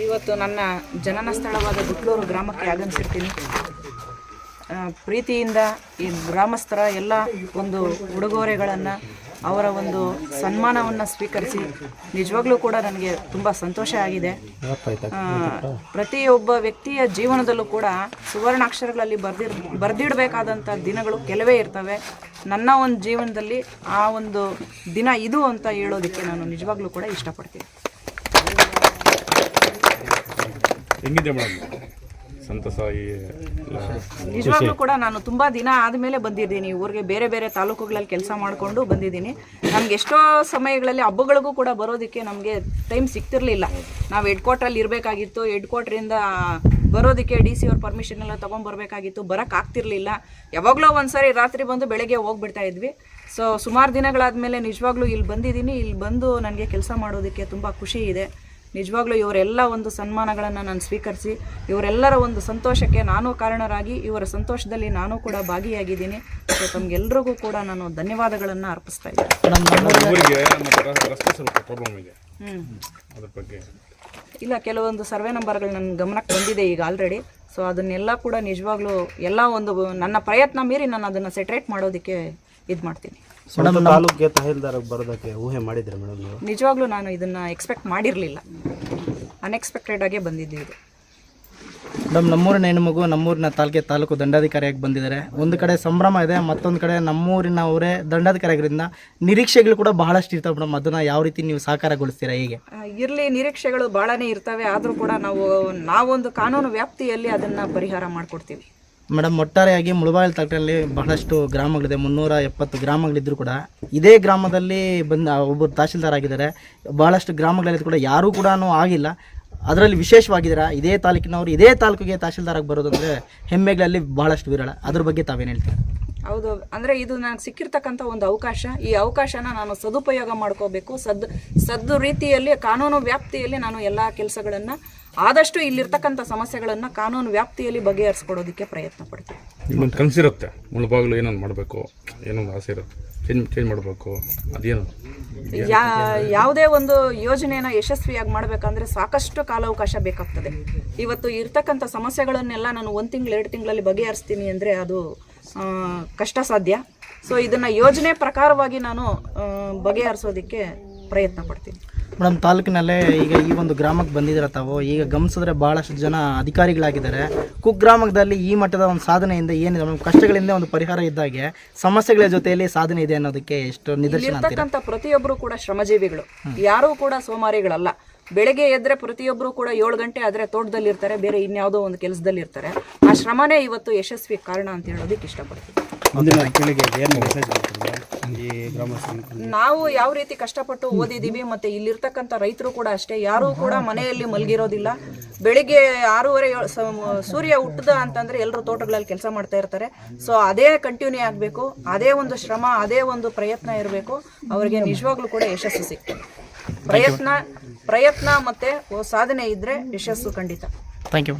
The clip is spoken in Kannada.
ಇವತ್ತು ನನ್ನ ಜನನ ಸ್ಥಳವಾದ ಗುಟ್ಲೂರು ಗ್ರಾಮಕ್ಕೆ ಆಗಮಿಸಿರ್ತೀನಿ. ಪ್ರೀತಿಯಿಂದ ಈ ಗ್ರಾಮಸ್ಥರ ಎಲ್ಲ ಒಂದು ಉಡುಗೊರೆಗಳನ್ನು, ಅವರ ಒಂದು ಸನ್ಮಾನವನ್ನು ಸ್ವೀಕರಿಸಿ ನಿಜವಾಗ್ಲೂ ಕೂಡ ನನಗೆ ತುಂಬ ಸಂತೋಷ ಆಗಿದೆ. ಪ್ರತಿಯೊಬ್ಬ ವ್ಯಕ್ತಿಯ ಜೀವನದಲ್ಲೂ ಕೂಡ ಸುವರ್ಣಾಕ್ಷರಗಳಲ್ಲಿ ಬರ್ದಿರ್ ಬರೆದಿಡಬೇಕಾದಂಥ ದಿನಗಳು ಕೆಲವೇ ಇರ್ತವೆ. ನನ್ನ ಒಂದು ಜೀವನದಲ್ಲಿ ಆ ಒಂದು ದಿನ ಇದು ಅಂತ ಹೇಳೋದಕ್ಕೆ ನಾನು ನಿಜವಾಗ್ಲೂ ಕೂಡ ಇಷ್ಟಪಡ್ತೀನಿ. ಹೆಂಗಿದೆ ಮೇಡಮ್ ಸಂತಸ ನಿಜವಾಗ್ಲೂ ಕೂಡ ನಾನು ತುಂಬಾ ದಿನ ಆದಮೇಲೆ ಬಂದಿದ್ದೀನಿ. ಊರಿಗೆ ಬೇರೆ ಬೇರೆ ತಾಲೂಕುಗಳಲ್ಲಿ ಕೆಲಸ ಮಾಡಿಕೊಂಡು ಬಂದಿದ್ದೀನಿ. ನಮ್ಗೆ ಎಷ್ಟೋ ಸಮಯಗಳಲ್ಲಿ ಹಬ್ಬಗಳಿಗೂ ಕೂಡ ಬರೋದಕ್ಕೆ ನಮಗೆ ಟೈಮ್ ಸಿಗ್ತಿರ್ಲಿಲ್ಲ. ನಾವು ಹೆಡ್ ಕ್ವಾರ್ಟ್ರಲ್ಲಿ ಇರಬೇಕಾಗಿತ್ತು. ಹೆಡ್ ಕ್ವಾರ್ಟ್ರಿಂದ ಬರೋದಕ್ಕೆ ಡಿ ಸಿ ಅವ್ರ ಪರ್ಮಿಷನ್ ಎಲ್ಲ ತೊಗೊಂಬರ್ಬೇಕಾಗಿತ್ತು ಬರೋಕ್ಕೆ ಆಗ್ತಿರ್ಲಿಲ್ಲ. ಯಾವಾಗಲೂ ಒಂದ್ಸರಿ ರಾತ್ರಿ ಬಂದು ಬೆಳಗ್ಗೆ ಹೋಗ್ಬಿಡ್ತಾ ಇದ್ವಿ. ಸೊ ಸುಮಾರು ದಿನಗಳಾದಮೇಲೆ ನಿಜವಾಗ್ಲೂ ಇಲ್ಲಿ ಬಂದಿದ್ದೀನಿ. ಇಲ್ಲಿ ಬಂದು ನನಗೆ ಕೆಲಸ ಮಾಡೋದಕ್ಕೆ ತುಂಬ ಖುಷಿ ಇದೆ. ನಿಜವಾಗ್ಲೂ ಇವರೆಲ್ಲ ಒಂದು ಸನ್ಮಾನಗಳನ್ನು ನಾನು ಸ್ವೀಕರಿಸಿ ಇವರೆಲ್ಲರ ಒಂದು ಸಂತೋಷಕ್ಕೆ ನಾನು ಕಾರಣರಾಗಿ ಇವರ ಸಂತೋಷದಲ್ಲಿ ನಾನು ಕೂಡ ಭಾಗಿಯಾಗಿದ್ದೀನಿ. ಸೊ ತಮಗೆಲ್ಲರಿಗೂ ಕೂಡ ನಾನು ಧನ್ಯವಾದಗಳನ್ನು ಅರ್ಪಿಸ್ತಾ ಇದ್ದೀನಿ. ಇಲ್ಲ ಕೆಲವೊಂದು ಸರ್ವೆ ನಂಬರ್ಗಳು ನನ್ನ ಗಮನಕ್ಕೆ ಬಂದಿದೆ ಈಗ ಆಲ್ರೆಡಿ ಸೊ ಅದನ್ನೆಲ್ಲ ಕೂಡ ನಿಜವಾಗ್ಲೂ ಎಲ್ಲ ಒಂದು ನನ್ನ ಪ್ರಯತ್ನ ಮೀರಿ ನಾನು ಅದನ್ನು ಸೆಟ್ರೇಟ್ ಮಾಡೋದಕ್ಕೆ ಇದು ಮಾಡ್ತೀನಿ ಸ್ವಂತ ತಾಲೂಕಿಗೆ ತಹಸೀಲ್ದಾರ್ ಬರೋದಕ್ಕೆ ಊಹೆ ಮಾಡಿದ್ರೆ ಮೇಡಮ್ ನೀವು? ನಿಜವಾಗ್ಲೂ ನಾನು ಇದನ್ನ ಎಕ್ಸ್ಪೆಕ್ಟ್ ಮಾಡಿರಲಿಲ್ಲ. ಅನ್ಎಕ್ಸ್ಪೆಕ್ಟೆಡ್ ಆಗೇ ಬಂದಿದ್ದು ಇದು. ಮೇಡಮ್ ನಮ್ಮೂರಿನ ಹೆಣ್ಮಗು ನಮ್ಮೂರಿನ ತಾಲೂಕಿಗೆ ತಾಲೂಕು ದಂಡಾಧಿಕಾರಿಯಾಗಿ ಬಂದಿದ್ದಾರೆ. ಒಂದು ಕಡೆ ಸಂಭ್ರಮ ಇದೆ ಮತ್ತೊಂದು ಕಡೆ ನಮ್ಮೂರಿನ ಅವರೇ ದಂಡಾಧಿಕಾರಿಯಾಗಿರೋದ್ರಿಂದ ನಿರೀಕ್ಷೆಗಳು ಕೂಡ ಬಹಳಷ್ಟು ಇರ್ತವೆ ಮೇಡಮ್ ಅದನ್ನು ಯಾವ ರೀತಿ ನೀವು ಸಾಕಾರಗೊಳಿಸ್ತೀರಾ ಹೀಗೆ? ಇರಲಿ ನಿರೀಕ್ಷೆಗಳು ಭಾಳನೇ ಇರ್ತವೆ. ಆದರೂ ಕೂಡ ನಾವು ನಾವೊಂದು ಕಾನೂನು ವ್ಯಾಪ್ತಿಯಲ್ಲಿ ಅದನ್ನು ಪರಿಹಾರ ಮಾಡಿಕೊಡ್ತೀವಿ. ಮೇಡಮ್, ಒಟ್ಟಾರೆಯಾಗಿ ಮುಳಬಾಗಿಲು ತಾಲೂಕಿನಲ್ಲಿ ಬಹಳಷ್ಟು ಗ್ರಾಮಗಳಿದೆ. ಮುನ್ನೂರ ಎಪ್ಪತ್ತು ಗ್ರಾಮಗಳಿದ್ದರೂ ಕೂಡ ಇದೇ ಗ್ರಾಮದಲ್ಲಿ ಬಂದ ಒಬ್ಬರು ತಹಶೀಲ್ದಾರ್ ಆಗಿದ್ದಾರೆ. ಬಹಳಷ್ಟು ಗ್ರಾಮಗಳಲ್ಲಿ ಕೂಡ ಯಾರೂ ಕೂಡ ಆಗಿಲ್ಲ. ಅದರಲ್ಲಿ ವಿಶೇಷವಾಗಿದ್ದೀರಾ? ಇದೇ ತಾಲೂಕಿನವರು ಇದೇ ತಾಲೂಕಿಗೆ ತಹಶೀಲ್ದಾರ್ ಆಗಿ ಬರೋದಂದ್ರೆ ಹೆಮ್ಮೆಗಳಲ್ಲಿ ಬಹಳಷ್ಟು ವಿರಳ. ಅದ್ರ ಬಗ್ಗೆ ತಾವೇನು ಹೇಳ್ತೀರಾ? ಹೌದು. ಅಂದರೆ ಇದು ನನಗೆ ಸಿಕ್ಕಿರ್ತಕ್ಕಂಥ ಒಂದು ಅವಕಾಶ. ಈ ಅವಕಾಶನ ನಾನು ಸದುಪಯೋಗ ಮಾಡ್ಕೋಬೇಕು. ಸದ್, ಸದ್ದು ರೀತಿಯಲ್ಲಿ, ಕಾನೂನು ವ್ಯಾಪ್ತಿಯಲ್ಲಿ ನಾನು ಎಲ್ಲ ಕೆಲಸಗಳನ್ನು ಆದಷ್ಟು ಇಲ್ಲಿರ್ತಕ್ಕಂಥ ಸಮಸ್ಯೆಗಳನ್ನು ಕಾನೂನು ವ್ಯಾಪ್ತಿಯಲ್ಲಿ ಬಗೆಹರಿಸ್ಕೊಡೋದಕ್ಕೆ ಪ್ರಯತ್ನ ಪಡ್ತೀವಿ. ನಿಮ್ಮೊಂದು ಕನಸಿರುತ್ತೆ. ಮುಳುಬಾಗಿಲು ಏನೊಂದು ಮಾಡಬೇಕು ಏನೊಂದು ಆಸೆ ಇರುತ್ತೆ. ಚೇಂಜ್ ಚೇಂಜ್ ಮಾಡಬೇಕು. ಅದೇನು. ಯಾ ಯಾವುದೇ ಒಂದು ಯೋಜನೆಯನ್ನು ಯಶಸ್ವಿಯಾಗಿ ಮಾಡಬೇಕಂದ್ರೆ ಸಾಕಷ್ಟು ಕಾಲಾವಕಾಶ ಬೇಕಾಗ್ತದೆ. ಇವತ್ತು ಇರ್ತಕ್ಕಂಥ ಸಮಸ್ಯೆಗಳನ್ನೆಲ್ಲ ನಾನು ಒಂದು ತಿಂಗಳು ಎರಡು ತಿಂಗಳಲ್ಲಿ ಬಗೆಹರಿಸ್ತೀನಿ ಅಂದರೆ ಅದು ಕಷ್ಟ ಸಾಧ್ಯ. ಸೊ ಇದನ್ನು ಯೋಜನೆ ಪ್ರಕಾರವಾಗಿ ನಾನು ಬಗೆಹರಿಸೋದಕ್ಕೆ ಪ್ರಯತ್ನ ಪಡ್ತೀನಿ. ಮೇಡಮ್ ತಾಲೂಕಿನಲ್ಲೇ ಈಗ ಈ ಒಂದು ಗ್ರಾಮಕ್ಕೆ ಬಂದಿದ್ದೀರ ತಾವು, ಈಗ ಗಮನಿಸಿದ್ರೆ ಭಾಳಷ್ಟು ಜನ ಅಧಿಕಾರಿಗಳಾಗಿದ್ದಾರೆ. ಕುಗ್ರಾಮದಲ್ಲಿ ಈ ಮಟ್ಟದ ಒಂದು ಸಾಧನೆಯಿಂದ ಏನಿದೆ ಮೇಡಮ್ ಕಷ್ಟಗಳಿಂದ ಒಂದು ಪರಿಹಾರ ಇದ್ದಾಗೆ ಸಮಸ್ಯೆಗಳ ಜೊತೆಯಲ್ಲಿ ಸಾಧನೆ ಇದೆ ಅನ್ನೋದಕ್ಕೆ ಎಷ್ಟು ನಿದರ್ಶನ ಇರ್ತಕ್ಕಂಥ ಪ್ರತಿಯೊಬ್ಬರು ಕೂಡ ಶ್ರಮಜೀವಿಗಳು. ಯಾರೂ ಕೂಡ ಸೋಮಾರಿಗಳಲ್ಲ. ಬೆಳಗ್ಗೆ ಎದ್ರೆ ಪ್ರತಿಯೊಬ್ಬರು ಕೂಡ ಏಳು ಗಂಟೆ ಆದರೆ ತೋಟದಲ್ಲಿ ಇರ್ತಾರೆ ಬೇರೆ ಇನ್ಯಾವುದೋ ಒಂದು ಕೆಲಸದಲ್ಲಿ ಇರ್ತಾರೆ ಆ ಶ್ರಮನೇ ಇವತ್ತು ಯಶಸ್ವಿ ಕಾರಣ ಅಂತ ಹೇಳೋದಕ್ಕೆ ಇಷ್ಟಪಡ್ತೀನಿ. ಮುಂದಿನ ಪೀಳಿಗೆಗೆ ಏನು ಮೆಸೇಜ್ ಮಾಡ್ತೀರಾ ಈ ಗ್ರಾಮಸ್ಥರು ನಾವು ಯಾವ ರೀತಿ ಕಷ್ಟಪಟ್ಟು ಓದಿದೀವಿ ಮತ್ತೆ ಇಲ್ಲಿರ್ತಕ್ಕಂಥ ರೈತರು ಕೂಡ ಅಷ್ಟೇ ಯಾರೂ ಕೂಡ ಮನೆಯಲ್ಲಿ ಮಲಗಿರೋದಿಲ್ಲ. ಬೆಳಿಗ್ಗೆ ಆರೂವರೆ ಸೂರ್ಯ ಹುಟ್ಟದ ಅಂತಂದ್ರೆ ಎಲ್ಲರೂ ತೋಟಗಳಲ್ಲಿ ಕೆಲಸ ಮಾಡ್ತಾ ಇರ್ತಾರೆ. ಸೊ ಅದೇ ಕಂಟಿನ್ಯೂ ಆಗಬೇಕು ಅದೇ ಒಂದು ಶ್ರಮ ಅದೇ ಒಂದು ಪ್ರಯತ್ನ ಇರಬೇಕು. ಅವರಿಗೆ ನಿಜವಾಗ್ಲೂ ಕೂಡ ಯಶಸ್ಸು ಸಿಗ್ತದೆ. ಪ್ರಯತ್ನ ಪ್ರಯತ್ನ ಮತ್ತೆ ಸಾಧನೆ ಇದ್ರೆ ಯಶಸ್ಸು ಖಂಡಿತ. Thank you